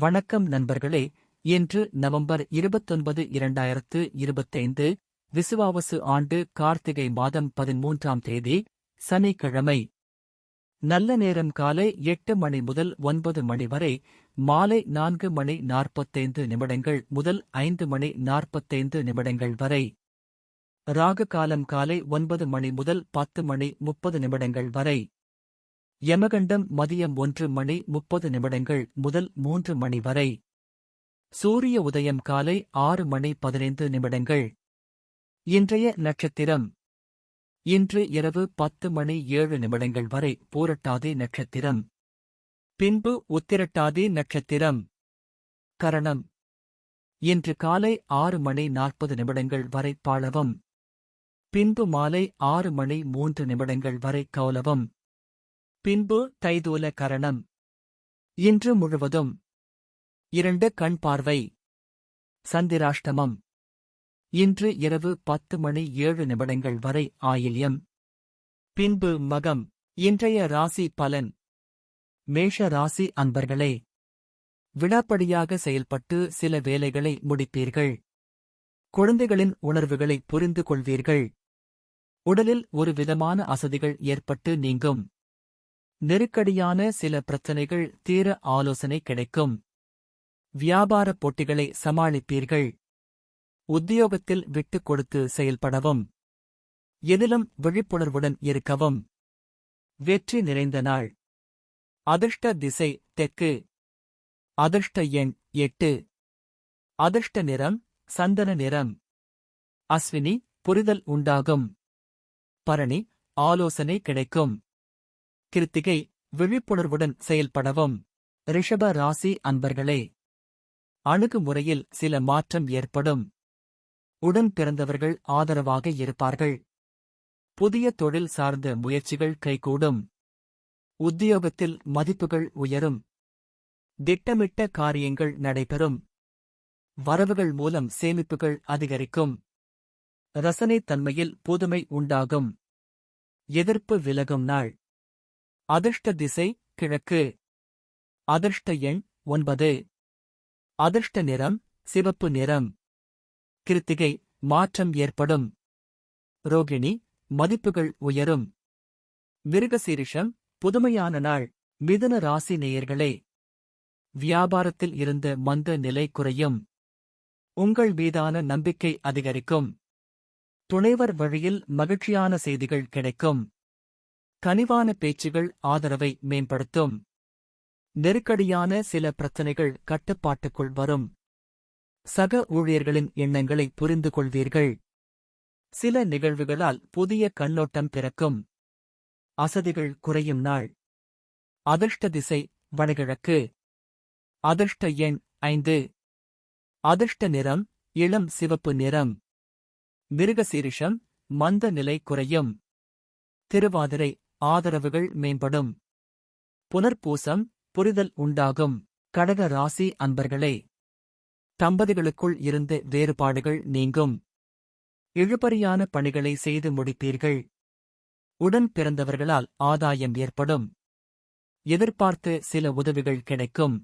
வணக்கம் நண்பர்களே. இன்று நவம்பர் இருபத்தொன்பது இரண்டாயிரத்து இருபத்தைந்து விசுவாவசு ஆண்டு கார்த்திகை மாதம் பதிமூன்றாம் தேதி சனிக்கிழமை. நல்ல நேரம் காலை எட்டு மணி முதல் ஒன்பது மணி வரை மாலை நான்கு மணி நாற்பத்தைந்து நிமிடங்கள் முதல் ஐந்து மணி நாற்பத்தைந்து நிமிடங்கள் வரை. ராகு காலம் காலை ஒன்பது மணி முதல் பத்து மணி முப்பது நிமிடங்கள் வரை. யமகண்டம் மதியம் ஒன்று மணி முப்பது நிமிடங்கள் முதல் மூன்று மணி வரை. சூரிய உதயம் காலை ஆறு மணி பதினைந்து நிமிடங்கள். இன்றைய நட்சத்திரம். இன்று இரவு பத்து மணி ஏழு நிமிடங்கள் வரை பூரட்டாதி நட்சத்திரம். பின்பு உத்திரட்டாதி நட்சத்திரம். கரணம். இன்று காலை ஆறு மணி நாற்பது நிமிடங்கள் வரை பாளவம். பின்பு மாலை ஆறு மணி மூன்று நிமிடங்கள் வரை கௌலவம். பின்பு தைதூல கரணம். இன்று முழுவதும். இரண்டு கண் பார்வை. சந்திராஷ்டமம். இன்று இரவு பத்து மணி ஏழு நிமிடங்கள் வரை ஆயில்யம். பின்பு மகம். இன்றைய ராசி பலன். மேஷ ராசி அன்பர்களே. விடாப்படியாக செயல்பட்டு சில வேலைகளை முடிப்பீர்கள். குழந்தைகளின் உணர்வுகளை புரிந்து கொள்வீர்கள். உடலில் ஒரு விதமான அசதிகள் ஏற்பட்டு நீங்கும். நெருக்கடியான சில பிரச்சனைகள் தீர ஆலோசனை கிடைக்கும். வியாபார போட்டிகளை சமாளிப்பீர்கள். உத்தியோகத்தில் விட்டுக் கொடுத்து செயல்படவும். எதிலும் விழிப்புணர்வுடன் இருக்கவும். வெற்றி நிறைந்த நாள். அதிர்ஷ்ட திசை தெற்கு. அதிர்ஷ்ட எண் எட்டு. அதிர்ஷ்ட நிறம் சந்தன நிறம். அஸ்வினி புரிதல் உண்டாகும். பரணி ஆலோசனை கிடைக்கும். கிருத்திகை விழிப்புணர்வுடன் செயல்படவும். ரிஷப ராசி அன்பர்களே அணுகுமுறையில் சில மாற்றம் ஏற்படும். உடன் பிறந்தவர்கள் ஆதரவாக இருப்பார்கள். புதிய தொழில் சார்ந்த முயற்சிகள் கைகூடும். உத்தியோகத்தில் மதிப்புகள் உயரும். திட்டமிட்ட காரியங்கள் நடைபெறும். வரவுகள் மூலம் சேமிப்புகள் அதிகரிக்கும். ரசனைத்தன்மையில் புதுமை உண்டாகும். எதிர்ப்பு விலகும் நாள். அதிர்ஷ்ட திசை கிழக்கு. அதிர்ஷ்ட எண் ஒன்பது. அதிர்ஷ்ட நிறம் சிவப்பு நிறம். கிருத்திகை மாற்றம் ஏற்படும். ரோகிணி மதிப்புகள் உயரும். மிருகசீரிஷம் புதுமையான நாள் மிதுன ராசி நேயர்களே. வியாபாரத்தில் இருந்த மந்த நிலை குறையும். உங்கள் மீதான நம்பிக்கை அதிகரிக்கும். துணைவர் வழியில் மகிழ்ச்சியான செய்திகள் கிடைக்கும். கனிவான பேச்சுகள் ஆதரவை மேம்படுத்தும். நெருக்கடியான சில பிரச்சனைகள் கட்டுப்பாட்டுக்குள் வரும். சக ஊழியர்களின் எண்ணங்களை புரிந்து கொள்வீர்கள். சில நிகழ்வுகளால் புதிய கண்ணோட்டம் பிறக்கும். அசதிகள் குறையும் நாள். அதிர்ஷ்ட திசை வடகிழக்கு. அதிர்ஷ்ட எண் ஐந்து. அதிர்ஷ்ட நிறம் இளம் சிவப்பு நிறம். மிருகசீரிஷம் மந்த நிலை குறையும். திருவாதிரை ஆதரவுகள் மேம்படும். புனர்பூசம் புரிதல் உண்டாகும். கடக ராசி அன்பர்களே தம்பதிகளுக்குள் இருந்து வேறுபாடுகள் நீங்கும். இழுபறியான பணிகளை செய்து முடிப்பீர்கள். உடன் பிறந்தவர்களால் ஆதாயம் ஏற்படும். எதிர்பார்த்து சில உதவிகள் கிடைக்கும்.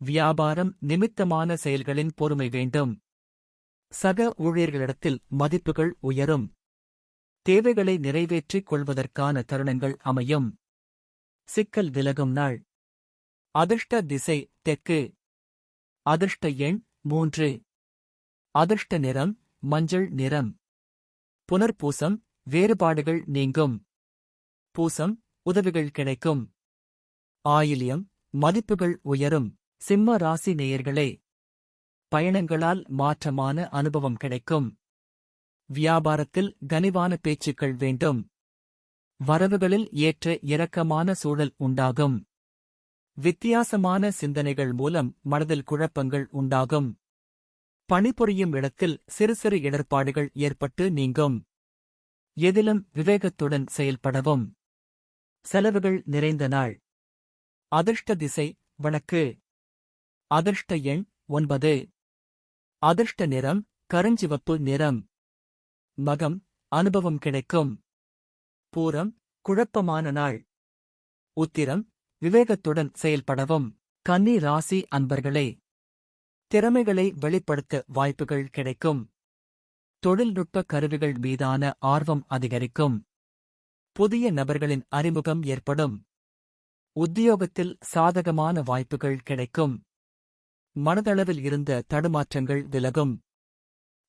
வியாபாரம் நிமித்தமான செயல்களின் பொறுமை வேண்டும். சக ஊழியர்களிடத்தில் மதிப்புகள் உயரும். தேவைகளை நிறைவேற்றிக் கொள்வதற்கான தருணங்கள் அமையும். சிக்கல் விலகும் நாள். அதிர்ஷ்ட திசை தெற்கு. அதிர்ஷ்ட எண் மூன்று. அதிர்ஷ்ட நிறம் மஞ்சள் நிறம். புனர்பூசம் வேறுபாடுகள் நீங்கும். பூசம் உதவிகள் கிடைக்கும். ஆயிலியம் மதிப்புகள் உயரும். சிம்ம ராசி நேயர்களே பயணங்களால் மாற்றமான அனுபவம் கிடைக்கும். வியாபாரத்தில் கனிவான பேச்சுக்கள் வேண்டும். வரவுகளில் ஏற்ற இரக்கமான சூழல் உண்டாகும். வித்தியாசமான சிந்தனைகள் மூலம் மனதில் குழப்பங்கள் உண்டாகும். பணிபுரியும் இடத்தில் சிறு சிறு இடர்பாடுகள் ஏற்பட்டு நீங்கும். எதிலும் விவேகத்துடன் செயல்படவும். செலவுகள் நிறைந்த நாள். அதிர்ஷ்ட திசை வழக்கு. அதிர்ஷ்ட எண் ஒன்பது. அதிர்ஷ்ட நிறம் கருஞ்சிவப்பு நிறம். மகம் அனுபவம் கிடைக்கும். பூரம் குழப்பமான நாள். உத்திரம் விவேகத்துடன் செயல்படவும். கன்னி ராசி அன்பர்களே திறமைகளை வெளிப்படுத்த வாய்ப்புகள் கிடைக்கும். தொழில்நுட்ப கருவிகள் மீதான ஆர்வம் அதிகரிக்கும். புதிய நபர்களின் அறிமுகம் ஏற்படும். உத்தியோகத்தில் சாதகமான வாய்ப்புகள் கிடைக்கும். மனதளவில் இருந்த தடுமாற்றங்கள் விலகும்.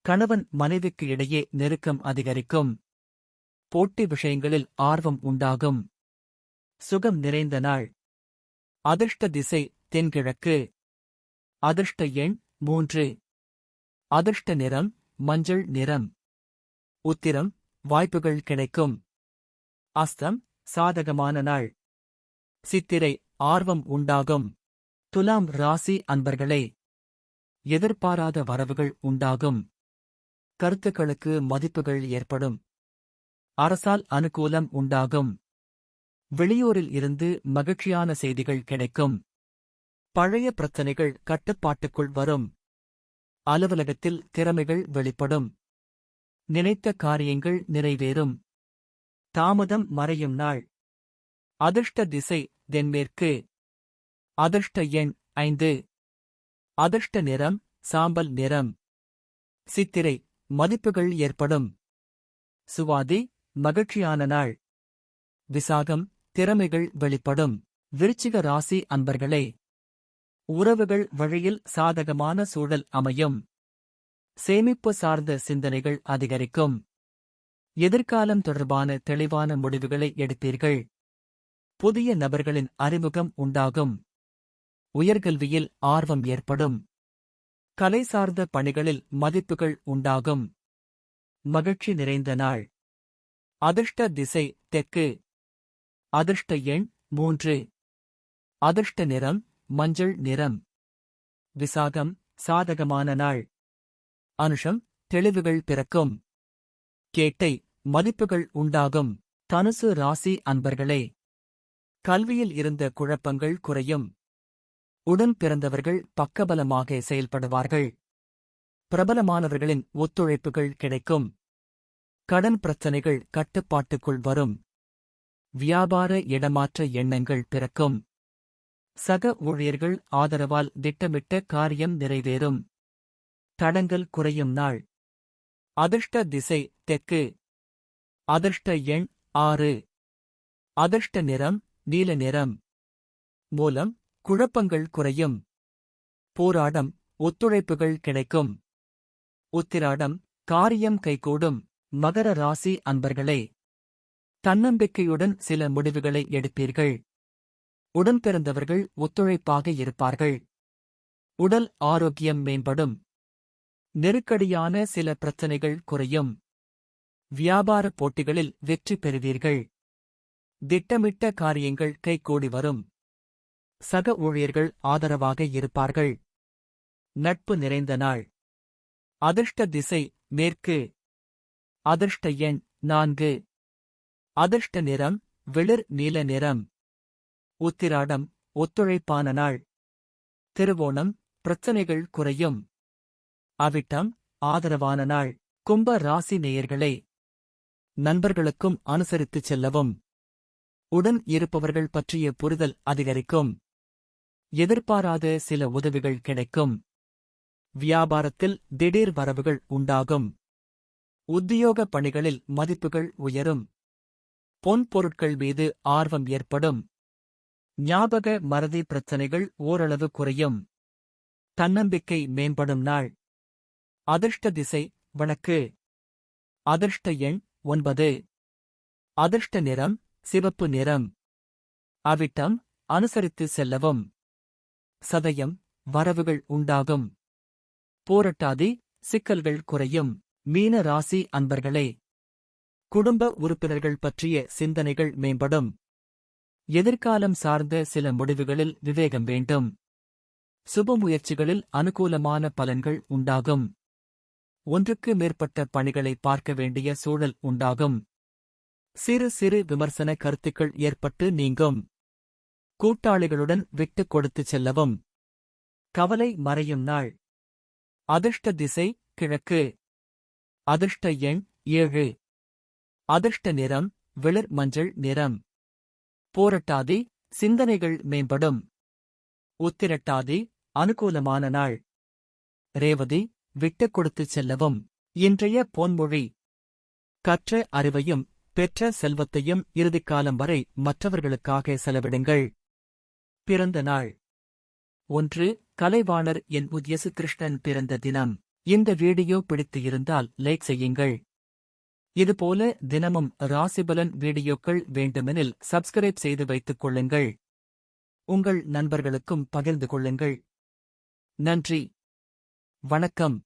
கணவன் மனைவிக்கு இடையே நெருக்கம் அதிகரிக்கும். போட்டி விஷயங்களில் ஆர்வம் உண்டாகும். சுகம் நிறைந்த நாள். அதிர்ஷ்ட திசை தென்கிழக்கு. அதிர்ஷ்ட எண் மூன்று. அதிர்ஷ்ட நிறம் மஞ்சள் நிறம். உத்திரம் வாய்ப்புகள் கிடைக்கும். அஸ்தம் சாதகமான நாள். சித்திரை ஆர்வம் உண்டாகும். துலாம் ராசி அன்பர்களே எதிர்பாராத வரவுகள் உண்டாகும். கருத்துக்களுக்கு மதிப்புகள் ஏற்படும். அரசால் அனுகூலம் உண்டாகும். வெளியூரில் இருந்து மகிழ்ச்சியான செய்திகள் கிடைக்கும். பழைய பிரச்சனைகள் கட்டுப்பாட்டுக்குள் வரும். அலுவலகத்தில் திறமைகள் வெளிப்படும். நினைத்த காரியங்கள் நிறைவேறும். தாமதம் மறையும் நாள். அதிர்ஷ்ட திசை தென்மேற்கு. அதிர்ஷ்ட எண் ஐந்து. அதிர்ஷ்ட நிறம் சாம்பல் நிறம். சித்திரை மதிப்புகள் ஏற்படும். சுவாதி மகிழ்ச்சியான நாள். விசாகம் திறமைகள் வெளிப்படும். விருச்சிக ராசி அன்பர்களே. உறவுகள் வழியில் சாதகமான சூழல் அமையும். சேமிப்பு சார்ந்த சிந்தனைகள் அதிகரிக்கும். எதிர்காலம் தொடர்பான தெளிவான முடிவுகளை எடுப்பீர்கள். புதிய நபர்களின் அறிமுகம் உண்டாகும். உயர்கல்வியில் ஆர்வம் ஏற்படும். கலை சார்ந்த பணிகளில் மதிப்புகள் உண்டாகும். மகிழ்ச்சி நிறைந்த நாள். அதிர்ஷ்ட திசை தெற்கு. அதிர்ஷ்ட எண் மூன்று. அதிர்ஷ்ட நிறம் மஞ்சள் நிறம். விசாகம் சாதகமான நாள். அனுஷம் தெளிவுகள் பிறக்கும். கேட்டை மதிப்புகள் உண்டாகும். தனுசு ராசி அன்பர்களே. கல்வியில் இருந்த குழப்பங்கள் குறையும். உடன் பிறந்தவர்கள் பக்கபலமாக செயல்படுவார்கள். பிரபலமானவர்களின் ஒத்துழைப்புகள் கிடைக்கும். கடன் பிரச்சனைகள் கட்டுப்பாட்டுக்குள் வரும். வியாபார இடமாற்ற எண்ணங்கள் பிறக்கும். சக ஊழியர்கள் ஆதரவால் திட்டமிட்ட காரியம் நிறைவேறும். தடங்கள் குறையும் நாள். அதிர்ஷ்ட திசை தெற்கு. அதிர்ஷ்ட எண் ஆறு. அதிர்ஷ்ட நிறம் நீல நிறம். மூலம் குழப்பங்கள் குறையும். போராடம் ஒத்துழைப்புகள் கிடைக்கும். உத்திராடம் காரியம் கைகூடும். மகர ராசி அன்பர்களே தன்னம்பிக்கையுடன் சில முடிவுகளை எடுப்பீர்கள். உடன் பிறந்தவர்கள் ஒத்துழைப்பாக இருப்பார்கள். உடல் ஆரோக்கியம் மேம்படும். நெருக்கடியான சில பிரச்சனைகள் குறையும். வியாபார போட்டிகளில் வெற்றி பெறுவீர்கள். திட்டமிட்ட காரியங்கள் கைகூடி வரும். சக ஊழியர்கள் ஆதரவாக இருப்பார்கள். நட்பு நிறைந்த நாள். அதிர்ஷ்ட திசை மேற்கு. அதிர்ஷ்ட எண் நான்கு. அதிர்ஷ்ட நிறம் வெளிர் நீல நிறம். உத்திராடம் ஒத்துழைப்பான நாள். திருவோணம் பிரச்சனைகள் குறையும். அவிட்டம் ஆதரவான நாள். கும்ப ராசி நேயர்களே. நண்பர்களுக்கும் அனுசரித்துச் செல்லவும். உடன் இருப்பவர்கள் பற்றிய புரிதல் அதிகரிக்கும். எதிர்பாராத சில உதவிகள் கிடைக்கும். வியாபாரத்தில் திடீர் வரவுகள் உண்டாகும். உத்தியோக பணிகளில் மதிப்புகள் உயரும். பொன் பொருட்கள் மீது ஆர்வம் ஏற்படும். ஞாபக மறதி பிரச்சனைகள் ஓரளவு குறையும். தன்னம்பிக்கை மேம்படும் நாள். அதிர்ஷ்ட திசை வழக்கு. அதிர்ஷ்ட எண் ஒன்பது. அதிர்ஷ்ட நிறம் சிவப்பு நிறம். அவிட்டம் அனுசரித்து செல்லவும். சதயம் வரவுகள் உண்டாகும். போரட்டாதி சிக்கல்கள் குறையும். மீன ராசி அன்பர்களே குடும்ப உறுப்பினர்கள் பற்றிய சிந்தனைகள் மேம்படும். எதிர்காலம் சார்ந்த சில முடிவுகளில் விவேகம் வேண்டும். சுப முயற்சிகளில் அனுகூலமான பலன்கள் உண்டாகும். ஒன்றுக்கு மேற்பட்ட பணிகளை பார்க்க வேண்டிய சூழல் உண்டாகும். சிறு சிறு விமர்சன கருத்துக்கள் ஏற்பட்டு நீங்கும். கூட்டாளிகளுடன் விட்டுக் கொடுத்துச் செல்லவும். கவலை மறையும் நாள். அதிர்ஷ்ட திசை கிழக்கு. அதிர்ஷ்ட எண் ஏழு. அதிர்ஷ்ட நிறம் வெளிர் மஞ்சள் நிறம். போரட்டாதி சிந்தனைகள் மேம்படும். உத்திரட்டாதி அனுகூலமான நாள். ரேவதி விட்டுக் கொடுத்துச் செல்லவும். இன்றைய போன்மொழி. கற்ற அறிவையும் பெற்ற செல்வத்தையும் இறுதிக்காலம் வரை மற்றவர்களுக்காக செலவிடுங்கள். பிறந்த நாள். ஒன்று கலைவாணர் என் உத்யசு கிருஷ்ணன் பிறந்த தினம். இந்த வீடியோ பிடித்து இருந்தால் லைக் செய்யுங்கள். இதுபோல தினமும் ராசிபலன் வீடியோக்கள் வேண்டுமெனில் சப்ஸ்கிரைப் செய்து வைத்துக் கொள்ளுங்கள். உங்கள் நண்பர்களுக்கும் பகிர்ந்து கொள்ளுங்கள். நன்றி. வணக்கம்.